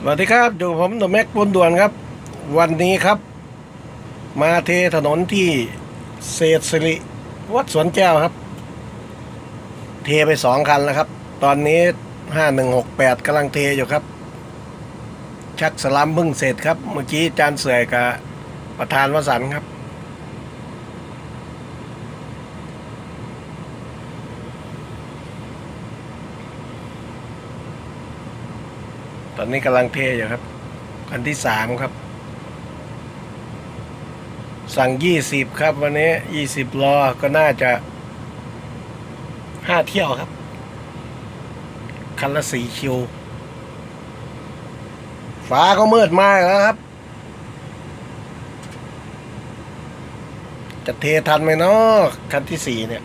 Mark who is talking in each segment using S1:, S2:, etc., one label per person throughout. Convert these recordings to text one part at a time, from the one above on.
S1: สวัสดีครับอยู่ผมหนุ่มแม็กปุนด่วนครับ วันนี้ครับ มาเทถนนที่เศษสิริวัดสวนแก้วครับ เทไปสองคันแล้วครับ ตอนนี้ห้าหนึ่งหกแปดกำลังเทอยู่ครับ ชักสลัมพึ่งเสร็จครับ เมื่อกี้จานเสื่อยกับประธานวสันครับ ตอนนี้กำลังเทอยู่ครับ คันที่สามครับ สั่งยี่สิบครับ วันนี้ยี่สิบลอก็น่าจะห้าเที่ยวครับ คันละสี่คิวฟ้าก็มืดมากแล้วครับ จะเททันไหมเนาะคันที่สี่เนี่ย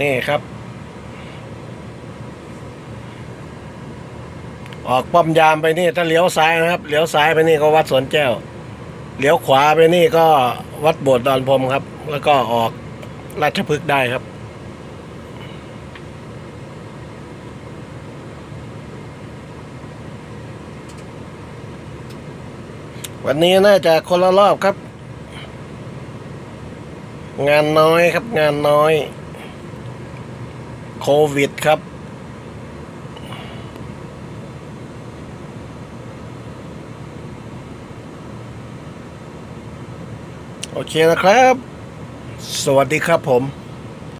S1: นี่ครับ ออกป้อมยามไปนี่ ถ้าเลี้ยวซ้ายนะครับเลี้ยวซ้ายไปนี่ก็วัดสวนแก้วเลี้ยวขวาไปนี่ก็วัดโบสถ์ดอนพรมครับ แล้วก็ออกราชพฤกษ์ได้ครับวันนี้น่าจะคนละรอบครับ งานน้อยครับงานน้อย โควิดครับ โอเคนะครับ สวัสดีครับผม